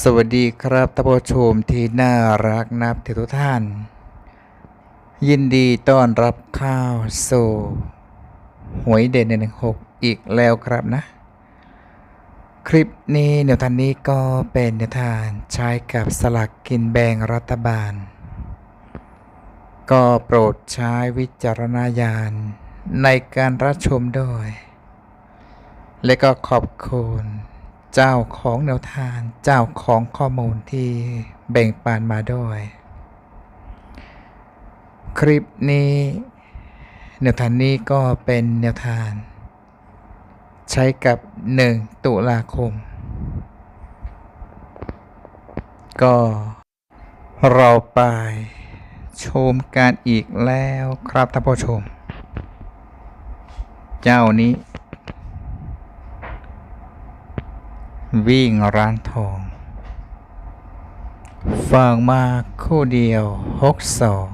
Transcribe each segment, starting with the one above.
สวัสดีครับท่านผู้ชมที่น่ารักนับถือทุกท่าน ยินดีต้อนรับเข้าวสู่หวยเด่นหนึ่งหกอีกแล้วครับนะ คลิปนี้แนวทางนี้ก็เป็นแนวทางใช้กับสลากกินแบ่งรัฐบาล ก็โปรดใช้วิจารณญาณในการรับชมด้วย และก็ขอบคุณ เจ้าของแนวทาง เจ้าของข้อมูลที่แบ่งปันมาด้วย คลิปนี้แนวทางนี้ก็เป็นแนวทาง ใช้กับ 1 ตุลาคม ก็เราไปชมการอีกแล้วครับท่านผู้ชม เจ้านี้ วิ่งร้านทองฟังมาคู่เดียวหกสอง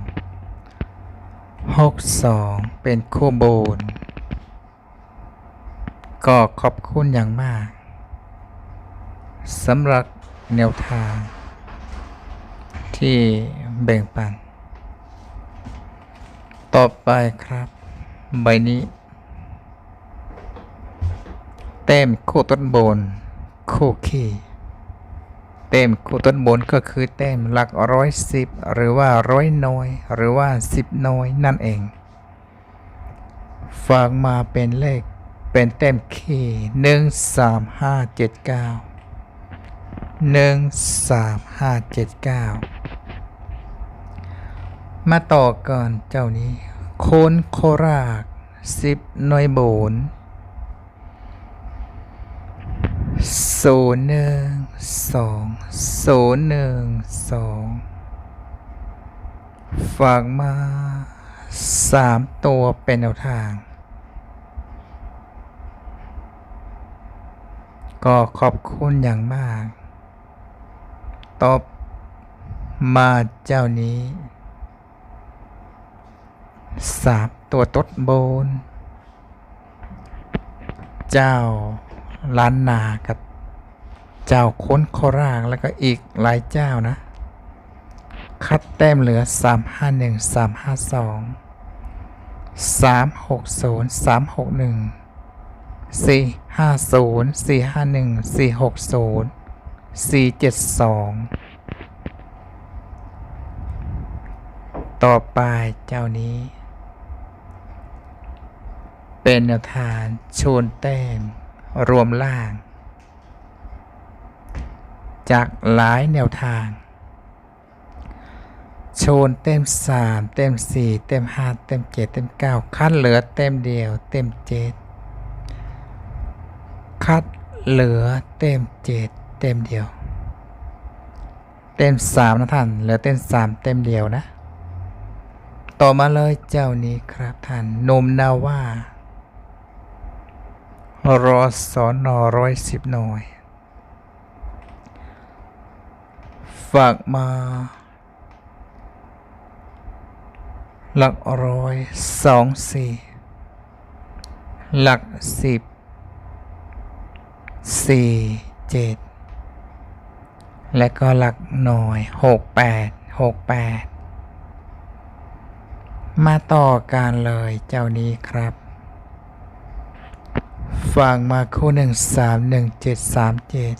หกสองเป็นคู่โบน ก็ขอบคุณอย่างมากสำหรับแนวทาง ที่แบ่งปัน ต่อไปครับ ใบนี้ เต็มคู่ต้นบน คู่คีเต็มคู่ต้นบนก็คือเต็มหลักร้อยสิบหรือว่าร้อยน้อย หรือว่าสิบน้อยนั่นเองฝากมาเป็นเลขเป็นเต็มขี้หนึ่งสามห้าเจ็ดเก้าหนึ่งสามห้าเจ็ดเก้ามาต่อก่อนเจ้านี้โคนโครากสิบหน่วยโบน ศูนย์หนึ่งสองศูนย์หนึ่งสองฝากมาสามตัวเป็นแนวทาง ก็ขอบคุณอย่างมาก ตอบมาเจ้านี้สามตัวตดโบน เจ้าล้านนากับ เจ้าค้นโครางแล้วก็อีกหลายเจ้านะ คัดแต้มเหลือ 351 352 360 361 450 451 460 472 ต่อไปเจ้านี้ เป็นแนวทางโชนแต้ม รวมล่าง จากหลายแนวทาง โชนเต็มสามเต็มสี่เต็มห้าเต็มเจเต็มเก้าคัดเหลือเต็มเดียว เต็มเจ็ดคัดเหลือเต็มเจเต็มเดียว เต็มสามนะท่าน เหลือเต็มสามเต็มเดียวนะ ต่อมาเลยเจ้านี้ครับท่านนมนาว่ารอสอนอร้อยสิบหน่วย ฝากมา หลักร้อยสองสี่หลักสิบสี่เจ็ดและก็หลักหน่วยหกแปดหกแปดมาต่อกันเลยเจ้านี้ครับฟังมาคู่หนึ่งสามหนึ่งเจ็ดสามเจ็ด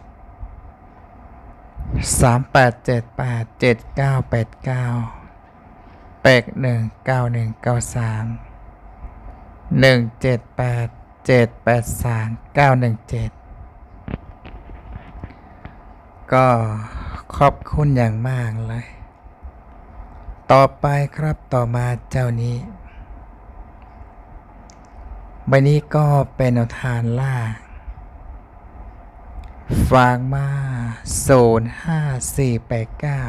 สามแปดเจ็ดแปดเจ็ดเก้าแปดเก้าแปดหนึ่งเก้าหนึ่งเก้าสามหนึ่งเจ็ดแปดเจ็ดแปดสามเก้าหนึ่งเจ็ดก็ขอบคุณอย่างมากเลย ต่อไปครับต่อมาเจ้านี้ใบนี้ก็เป็นแนวทานล่างฝากมาโซนย์ห้าสี่แปดเก้า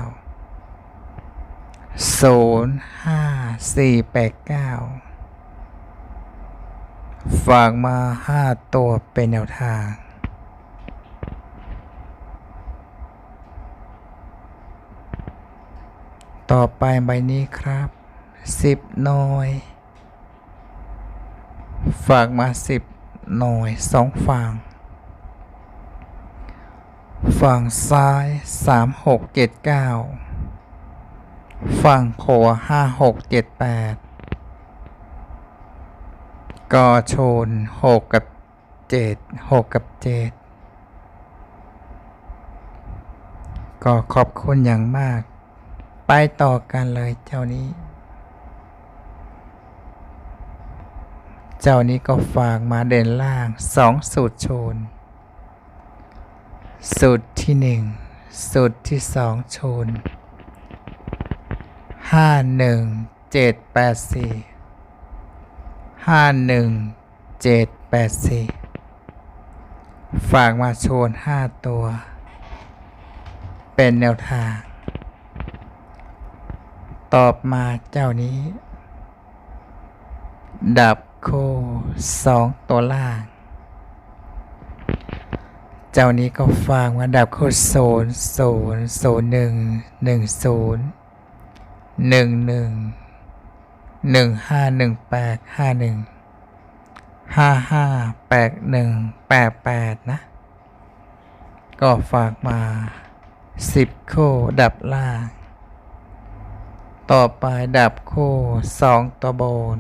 โซนย์ห้าสี่แปดเก้าฝากมาห้าตัวเป็นแนวทางต่อไปใบนี้ครับสิบหน่อยฝากมาสิบหน่วยสองฝั่ง ฝั่งซ้ายสามหกเจ็ดเก้าฝั่งขวาห้าหกเจ็ดแปดก็ชนหกกับเจ็ดหกกับเจ็ดก็ขอบคุณอย่างมาก ไปต่อกันเลยเจ้านี้ เจ้านี้ก็ฝากมาเด่นล่างสองสูตรโชน สูตรที่หนึ่งสูตรที่สองโชนห้าหนึ่งเจ็ดแปดสี่ห้าหนึ่งเจ็ดแปดสี่ฝากมาโชนห้าตัว เป็นแนวทาง ตอบมาเจ้านี้ ดับโคสองตัวล่าง เจ้านี้ก็ฟังว่าดับโคโซนโซนโซนหนึ่งหนึ่งศูนย์หนึ่งหนึ่งหนึ่งห้าหนึ่งแปดห้าหนึ่งห้าห้าแปดหนึ่งแปดแปดนะ ก็ฝากมาสิบโคดับล่าง ต่อไปดับโคสองตัวบน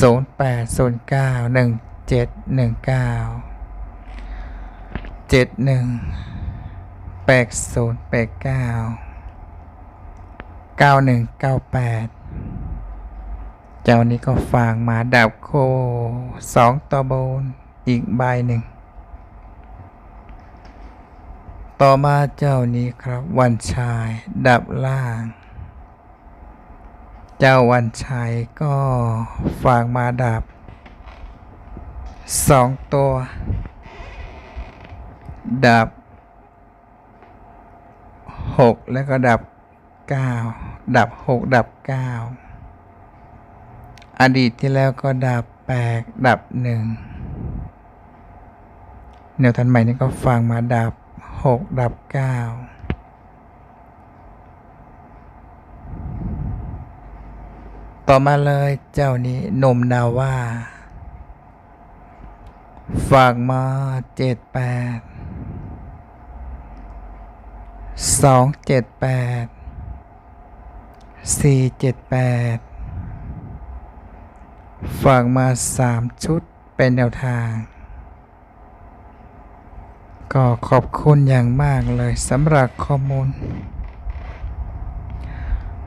ศูนย์แปดศูนย์เก้าหนึ่งเจ็ดหนึ่งเก้า เจ็ดหนึ่งแปดศูนย์แปดเก้าเก้าหนึ่งเก้าแปดเจ้านี้ก็ฝากมาดับโคสองตัวบนอีกใบหนึ่ง ต่อมาเจ้านี้ครับวันชายดับล่าง เจ้าวันชัยก็ฝากมาดับสองตัว ดับหกแล้วก็ดับเก้าดับหกดับเก้าอดีตที่แล้วก็ดับแปดดับหนึ่งแนวทันใหม่นี้ก็ฟังมาดับหกดับเก้าต่อมาเลยเจ้านี้นมนาว่า ฝากมาเจ็ดแปด สองเจ็ดแปดสี่เจ็ดแปดฝากมาสามชุดเป็นแนวทาง ก็ขอบคุณอย่างมากเลยสำหรับข้อมูล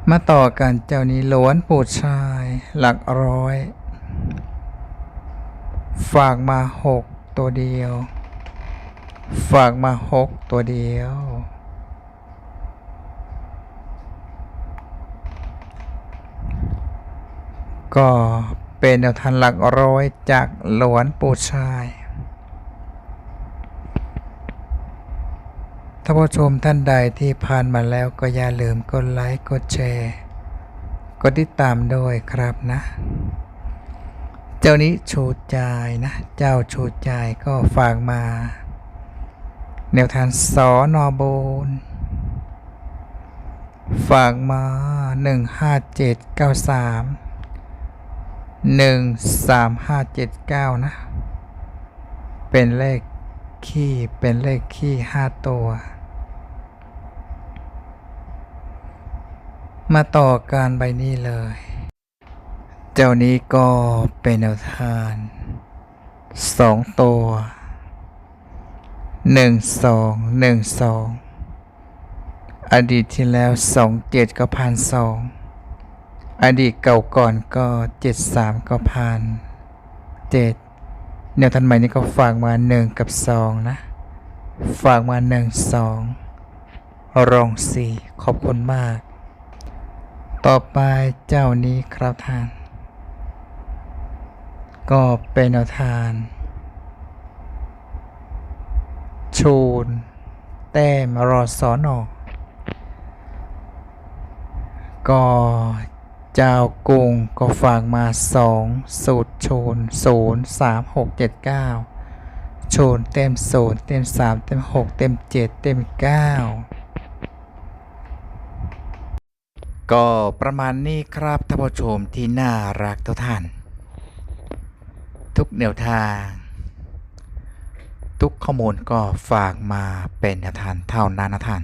มาต่อกันเจ้านี้ล้วนปูดชายหลักร้อย ฝากมาหกตัวเดียว ฝากมาหกตัวเดียว ก็เป็นแนวทางหลักร้อยจากหลวนปูชายท่านผู้ชมท่านใดที่ผ่านมาแล้วก็อย่าลืมกดไลค์กดแชร์ กดติดตามด้วยครับนะ เจ้านี้ชูใจายนะ เจ้าชูใจายก็ฝากมา แนวทางสอนอบนฝากมา 15793 13579นะ เป็นเลขขี้เป็นเลขขี้ห้าตัว มาต่อการใบนี้เลย เจ้านี้ก็เป็นแนวทางสองตัวหนึ่งสองหนึ่งสองอดีตที่แล้วสองเจ็ดก็พันสอง อดีตเก่าก่อนก็เจ็ดสามก็พันเจ็ดแนวทันใหม่นี้ก็ฝากมาหนึ่งกับสองนะ ฝากมาหนึ่งสองรองสี่ขอบคุณมาก ต่อไปเจ้านี้ครับท่าน ก็เป็นแนวทานชูนแต้มรอสอนอก็ เจ้ากุงก็ฝากมาสองสูตรโชนศูนย์สามหกเจ็ดเก้าโชนเต็มศูนย์เต็มสามเต็มหกเต็มเจ็ดเต็มเก้าก็ประมาณนี้ครับท่านผู้ชมที่น่ารักทุกท่าน ทุกแนวทาง ทุกข้อมูลก็ฝากมาเป็นแนวทางเท่านั้นนะท่าน